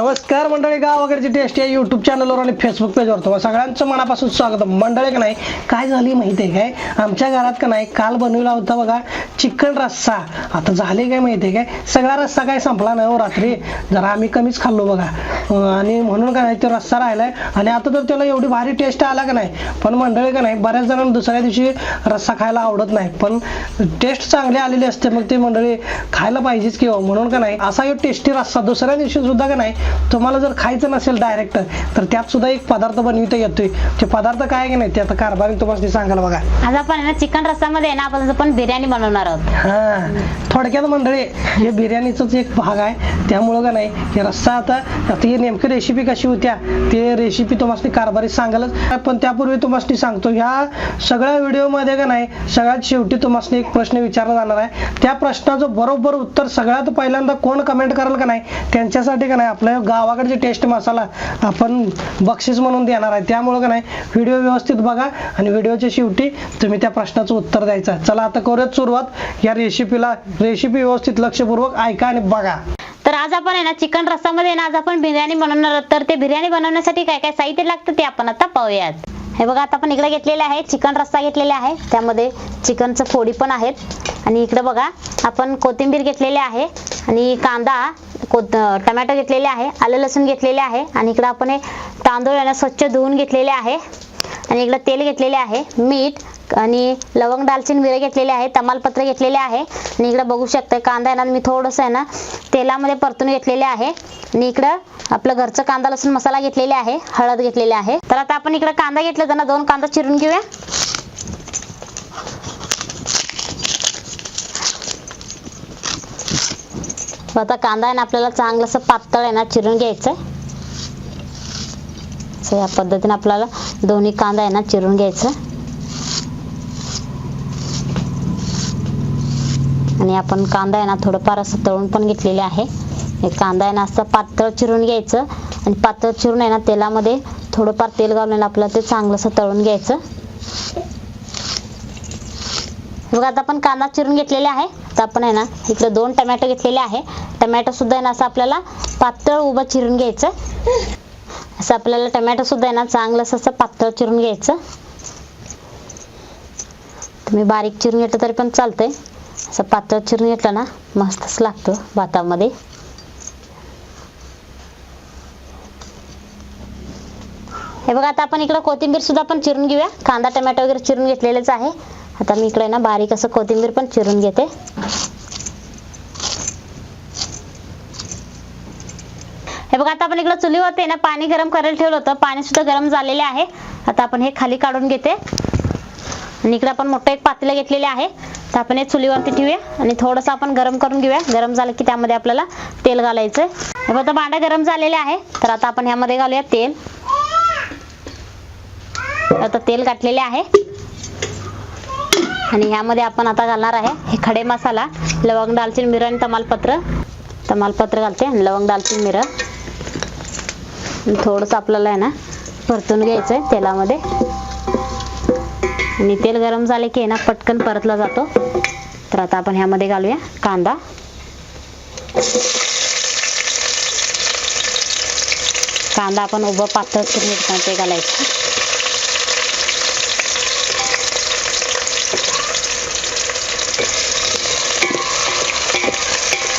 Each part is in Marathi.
नमस्कार मंडळी गावाकडची टेस्ट या युट्यूब चॅनलवर आणि फेसबुक पेजवर तुम्हाला सगळ्यांचं मनापासून स्वागत मंडळी का नाही काय झाली माहिती आहे काय? आमच्या घरात का नाही काल बनविला होता बघा चिकन रस्सा. आता झाले काय माहिती आहे काय? सगळा रस्सा काय संपला नाही हो रात्री. जरा आम्ही कमीच खाल्लो बघा. आणि म्हणून का नाही तो रस्सा राहिलाय. आणि आता तर त्याला एवढी भारी टेस्ट आला का नाही? पण मंडळी का नाही बऱ्याच जणांना दुसऱ्या दिवशी रस्सा खायला आवडत नाही. पण टेस्ट चांगली आलेली असते मग ते मंडळी खायला पाहिजेच किंवा हो. म्हणून का नाही असा एक टेस्टी रस्सा दुसऱ्या दिवशी सुद्धा का नाही तुम्हाला जर खायचं नसेल डायरेक्ट तर त्यात सुद्धा एक पदार्थ बनविता येतोय. ते पदार्थ काय की नाही ते आता कारभारी तुम्हाला सांगायला बघा. आज आपण आहे ना चिकन रस्सामध्ये आहे ना आपण आपण बिर्याणी बनवणार आहोत. हा थोडक्यात मंडळी हे बिर्याणीचाच एक भाग आहे. त्यामुळं का नाही हे रस्सा आता आता ही नेमकी रेसिपी कशी होत्या ते रेसिपी तुम्हाला कारभारी सांगालच पण त्यापूर्वी तुम्हाला सांगतो ह्या सगळ्या व्हिडिओमध्ये का नाही सगळ्यात शेवटी तुम्हाला एक प्रश्न विचारला जाणार आहे. त्या प्रश्नाचं बरोबर उत्तर सगळ्यात पहिल्यांदा कोण कमेंट कराल का नाही त्यांच्यासाठी का नाही आपल्या गावाकडचे टेस्ट मसाला आपण बक्षीस म्हणून देणार आहे. त्यामुळं का नाही व्हिडिओ व्यवस्थित बघा आणि व्हिडिओच्या शेवटी तुम्ही त्या प्रश्नाचं उत्तर द्यायचं. चला आता करूयात सुरुवात. या रेसिपीला रेसिपी व्यवस्थित लक्षपूर्वक ऐका आणि बघा. तर आज आपण आहे ना चिकन रस्सामध्ये ना आज आपण बिर्याणी बनवणार तर ते बिर्याणी बनवण्यासाठी काय काय साहित्य लागतं ते आपण आता पाहूयात. हे बघा आता आपण इकडे घेतलेले आहे चिकन रस्सा घेतलेला आहे. त्यामध्ये चिकनचं फोडी पण आहेत. आणि इकडे बघा आपण कोथिंबीर घेतलेली आहे. आणि कांदा कोथ टमॅटो घेतलेले आहे. आलं लसूण घेतलेले आहे. आणि इकडे आपण हे तांदूळ यांना स्वच्छ धुवून घेतलेले आहे. आणि इकडं तेल घेतलेले आहे मीठ आणि लवंग दालचिनी मिरे घेतलेले आहे तमालपत्र घेतलेले आहे. आणि इकडं बघू शकता कांदा आहे ना मी थोडंसं आहे ना तेलामध्ये परतून घेतलेले आहे. आणि इकडं आपलं घरचं कांदा लसूण मसाला घेतलेले आहे हळद घेतलेले आहे. तर आता आपण इकडं कांदा घेतला त्यांना दोन कांदा चिरून घेऊया. आता कांदा आहे ना आपल्याला चांगलंसं पातळ आहे ना चिरून घ्यायचं असं या पद्धतीने आपल्याला दोन्ही कांदा आहे ना चिरून घ्यायचं. आणि आपण कांदा आहे ना थोडंफार असं तळून पण घेतलेले आहे. हे कांदा आहे ना असं पातळ चिरून घ्यायचं. आणि पातळ चिरून आहे ना तेलामध्ये थोडंफार तेल घालून आपल्याला ते चांगलं असं तळून घ्यायचं. बघा आता आपण कांदा चिरून घेतलेले आहे. तर आपण आहे ना इकडे दोन टमॅटो घेतलेले आहे. टमॅटो सुद्धा आहे ना असं आपल्याला पातळ उभं चिरून घ्यायचं. असं आपल्याला टमॅटो सुद्धा आहे ना चांगलं असं असं पातळ चिरून घ्यायचं. तुम्ही बारीक चिरून घेतलं तरी पण चालतंय. असं पातळ चिरून घेतलं ना मस्तच लागतं भातामध्ये. हे बघा आता आपण इकडं कोथिंबीर सुद्धा पण चिरून घेऊया. कांदा टमॅटो वगैरे चिरून घेतलेलेच आहे. आता मी इकडे ना बारीक असं कोथिंबीर पण चिरून घेते. बघा आता आपण इकडे चुलीवरती ना पाणी गरम करायला ठेवलं होतं. पाणी सुद्धा गरम झालेले आहे. आता आपण हे खाली काढून घेते. आणि इकडे आपण मोठं एक पातेलं घेतलेले आहे. तर आपण हे चुलीवरती ठेवूया. आणि थोडंसं आपण गरम करून घेऊया. गरम झालं की त्यामध्ये आपल्याला तेल घालायचं हे बघा आता भांडा गरम झालेले आहे. तर आता आपण ह्यामध्ये घालूया तेल. आता तेल घातलेले आहे. आणि ह्यामध्ये आपण आता घालणार आहे हे खडे मसाला लवंग दालचिनी मिरं आणि तमालपत्र. तमालपत्र घालते आणि लवंग दालचिनी मिरं. थोडंसं आपल्याला आहे ना परतून घ्यायचं आहे तेलामध्ये. आणि तेल गरम झाले की ना पटकन परतला जातो. तर आता आपण ह्यामध्ये घालूया कांदा. कांदा आपण उभं पातळ चिरून ते घालायचं.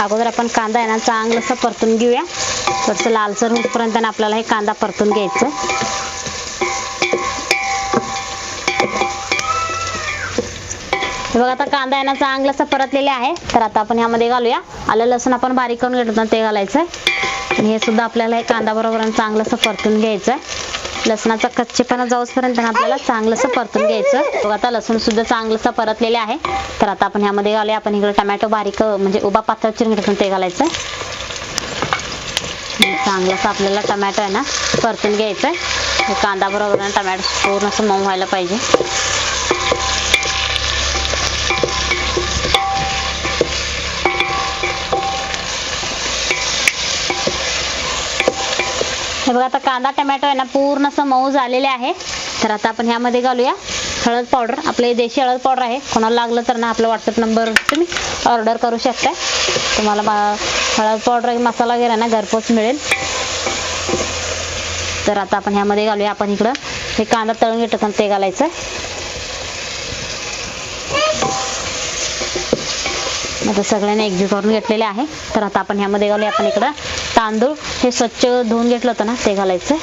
अगोदर आपण कांदा आहे ना चांगलंसं परतून घेऊया. थोडंसं लालसर होईपर्यंत आपल्याला हे कांदा परतून घ्यायचं. हे बघा आता कांदा आहे ना चांगलासा परतलेले आहे. तर आता आपण यामध्ये घालूया. आलं लसूण आपण बारीक करून घेतो ना ते घालायचं आहे आणि हे सुद्धा आपल्याला हे कांदा बरोबर चांगलंसं परतून घ्यायचं आहे लसणाचा कच्चेपणा जाऊसपर्यंत आपल्याला चांगलंसं परतून घ्यायचं बघा आता लसूण सुद्धा चांगलंसं परतलेले आहे. तर आता आपण ह्यामध्ये घालूया. आपण इकडे टमॅटो बारीक म्हणजे उभा पातळ चिरून घेतो ते घालायचं म्हणजे चांगलंसं आपल्याला टमॅटो आहे ना परतून घ्यायचं आहे कांदा बरोबर टमॅटो पूर्ण असं मऊ व्हायला पाहिजे. हे बघा आता कांदा टमॅटो आहे ना पूर्ण असं मऊ झालेले आहे. तर आता आपण ह्यामध्ये घालूया हळद पावडर. आपले देशी हळद पावडर आहे. कोणाला लागलं तर ना आपला व्हॉट्सअप नंबर तुम्ही ऑर्डर करू शकताय. तुम्हाला हळद पावडर मसाला वगैरे ना घरपोच मिळेल. तर आता आपण ह्यामध्ये घालूया. आपण इकडं हे कांदा तळून घेतो ते घालायचं. आता सगळ्यांनी एकजीव करून घेतलेले आहे. तर आता आपण ह्यामध्ये घालूया. आपण इकडं तांदूळ हे स्वच्छ धुवून घेतलं होतं ना ते घालायचं.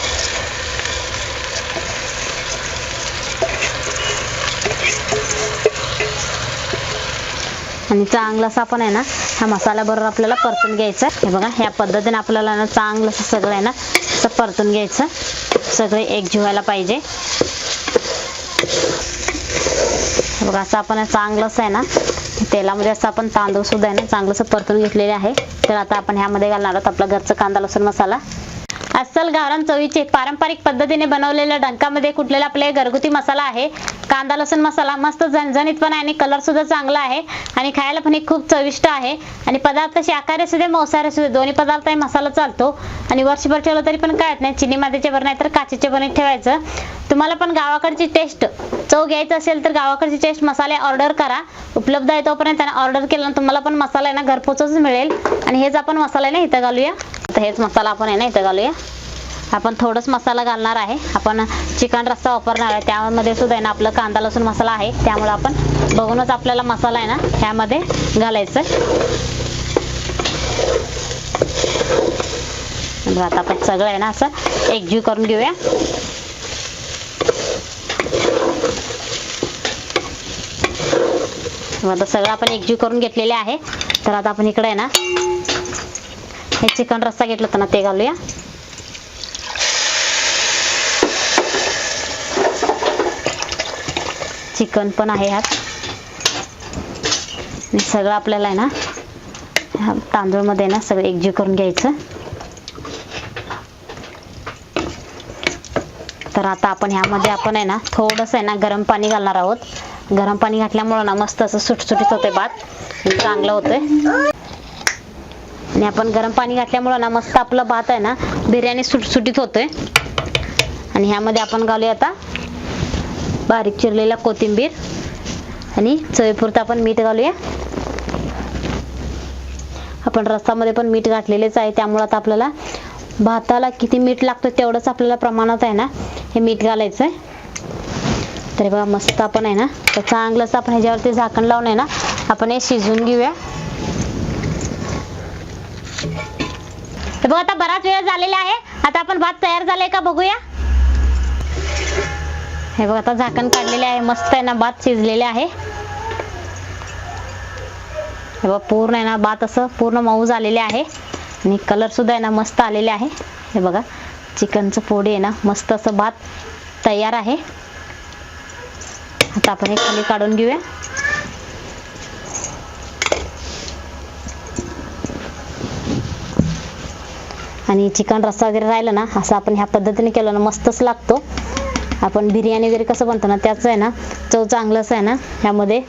आणि चांगलासा आपण आहे ना ह्या मसाल्याबरोबर आपल्याला परतून घ्यायचं हे बघा ह्या पद्धतीने आपल्याला ना चांगलंसं सगळं आहे ना असं परतून घ्यायचं सगळे एकजीव व्हायला पाहिजे. बघा असं आपण चांगलंच आहे ना तेलामध्ये असं आपण तांदूळ सुद्धा आहे ना चांगलं असं परतून घेतलेले आहे. तर आता आपण ह्यामध्ये घालणार आहोत आपला घरचा कांदा लसूण मसाला. अस्सल गावरान चवीचे पारंपरिक पद्धतीने बनवलेल्या डंकामध्ये कुठलेला आपले घरगुती मसाला आहे? कांदा लसूण मसाला मस्त झणझणीत पण आहे आणि कलर सुद्धा चांगला आहे. आणि खायला पण हे खूप चविष्ट आहे. आणि पदार्थ शाकाहारी असू दे मांसाहारी असू दे दोन्ही पदार्थ मसाला चालतो. आणि वर्षभर ठेवलं तरी पण काय नाही. चिनी मातीचे बरं नाही तर काचेचे बरं ठेवायचं. तुम्हाला पण गावाकडची टेस्ट चव घ्यायचं असेल तर गावाकडची टेस्ट मसाले ऑर्डर करा. उपलब्ध आहे तोपर्यंत त्यांना ऑर्डर केलं तुम्हाला पण मसाला आहे ना घरपोचच मिळेल. आणि हेच आपण मसाला आहे ना इथं घालूया. आता हेच मसाला आपण आहे ना इथं घालूया. आपण थोडंच मसाला घालणार आहे. आपण चिकन रस्सा वापरणार आहे. त्यामध्ये सुद्धा आहे ना आपलं कांदा लसूण मसाला आहे. त्यामुळे आपण बघूनच आपल्याला मसाला आहे ना ह्यामध्ये घालायचं आता आपण सगळं आहे ना असं एकजीव करून घेऊया. मग आता सगळं आपण एकजीव करून घेतलेले आहे. तर आता आपण इकडे आहे ना हे चिकन रस्सा घेतला होता ना ते घालूया. चिकन पण आहे ह्यात सगळं आपल्याला आहे ना ह्या तांदूळमध्ये ना सगळं एकजीव करून घ्यायचं. तर आता आपण ह्यामध्ये आपण आहे ना थोडंसं आहे ना गरम पाणी घालणार आहोत. गरम पाणी घातल्यामुळं ना मस्त असं सुटसुटीत होते भात. चांगलं होतंय. आणि आपण गरम पाणी घातल्यामुळं ना मस्त आपलं भात आहे ना बिर्याणी सुटसुटीत होतोय. आणि ह्यामध्ये आपण घालूया आता बारीक चिरलेला कोथिंबीर आणि चवीपुरतं आपण मीठ घालूया. आपण रस्सामध्ये पण मीठ घातलेलेच आहे त्यामुळं आता आपल्याला भाताला किती मीठ लागतं तेवढंच आपल्याला प्रमाणात आहे ना हे मीठ घालायचं आहे तरी बघा मस्त आपण आहे ना तर चांगलंच आपण ह्याच्यावरती झाकण लावून आहे ना आपण हे शिजवून घेऊया. बघा आता बराच वेळ झालेला आहे. आता आपण भात तयार झालाय का बघूया? हे बघा आता झाकण काढलेले आहे. मस्त आहे ना भात शिजलेले आहे. हे बघा पूर्ण आहे ना भात असं पूर्ण मऊ झालेले आहे. आणि कलर सुद्धा आहे ना मस्त आलेले आहे. हे बघा चिकनचं पोळी आहे ना मस्त असं भात तयार आहे. आता आपण हे खाली काढून घेऊया. आणि चिकन रस्सा वगैरे राहिलं ना असं आपण ह्या पद्धतीने केलं ना मस्तच लागतो. आपण बिर्याणी वगैरे कसं बनतो ना त्याचं आहे ना चव चांगलंच आहे ना ह्यामध्ये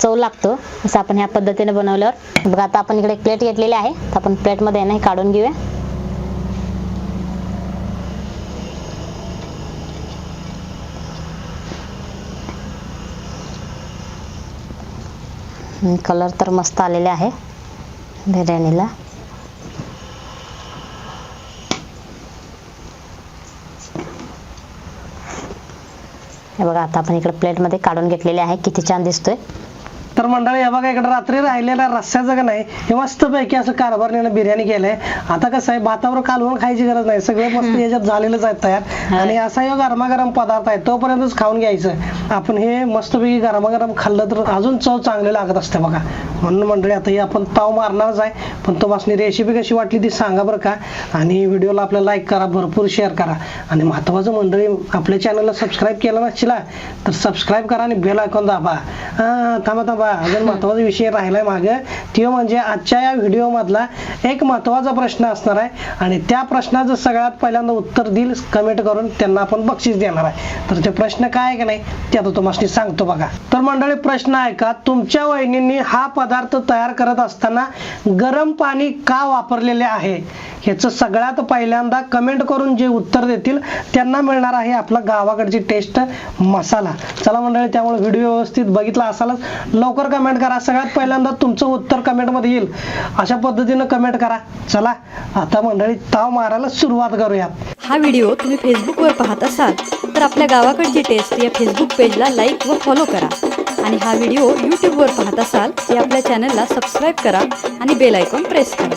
चव लागतो. असं आपण ह्या पद्धतीने बनवल्यावर. बघा आता आपण इकडे प्लेट घेतलेली आहे. तर आपण प्लेटमध्ये आहे ना हे काढून घेऊया. कलर तर मस्त आलेले आहे. बिर्याणीला. हे बघा आता आपण इकडे प्लेटमध्ये काढून घेतलेले आहे. किती छान दिसतोय. तर मंडळी हे बघा इकडे रात्री राहिलेल्या रस्स्याचं का नाही हे मस्त पैकी असं कारभारने बिर्याणी केलंय. आता कसं आहे भातावर कालवून खायची गरज नाही. सगळे मस्त याच्यात झालेलंच आहेत तयार. आणि असा हे गरमागरम पदार्थ आहे तोपर्यंतच खाऊन घ्यायचं. आपण हे मस्तपैकी गरमागरम खाल्लं तर अजून चव चांगली लागत असते बघा. म्हणून मंडळी आता हे आपण ताव मारणारच आहे पण तुम्हाला रेसिपी कशी वाटली ती सांगा बरं का. आणि व्हिडिओला आपल्या लाईक करा भरपूर शेअर करा. आणि महत्वाचं मंडळी आपल्या चॅनलला सबस्क्राईब केलं नसला तर सबस्क्राईब करा आणि बेल आयकॉन दाबा. हा, थांबा थांबा. अजून महत्त्वाचा विषय राहिलाय मागे. तो म्हणजे आजच्या या व्हिडिओ मधला एक महत्त्वाचा प्रश्न असणार आहे. आणि त्या प्रश्नाचं सगळ्यात पहिल्यांदा उत्तर देईल कमेंट करून त्यांना आपण बक्षीस देणार आहे. तर ते प्रश्न काय आहे की नाही ते आता तुम्हाला सांगतो बघा. तर मंडळी प्रश्न आहे का? तुमच्या वहिनींनी हा पदार्थ तयार करत असताना गरम पाणी का वापरलेले आहे? ह्याचं सगळ्यात पहिल्यांदा कमेंट करून जे उत्तर देतील त्यांना मिळणार आहे आपला गावाकडची टेस्ट मसाला. चला मंडळी त्यामुळे व्हिडिओ व्यवस्थित बघितला असालच. लवकर लवकर कमेंट करा. सगळ्यात पहिल्यांदा तुमचं उत्तर कमेंटमध्ये येईल. अशा पद्धतीनं कमेंट करा. चला आता मंडळी ताव मारायला सुरुवात करूया. हा व्हिडिओ तुम्ही फेसबुकवर पाहत असाल तर आपल्या गावाकडची टेस्ट या फेसबुक पेजला लाईक व फॉलो करा. आणि हा व्हिडिओ यूट्यूबवर पाहत असाल तर आपल्या चॅनलला सबस्क्राईब करा आणि बेल आयकॉन प्रेस करा.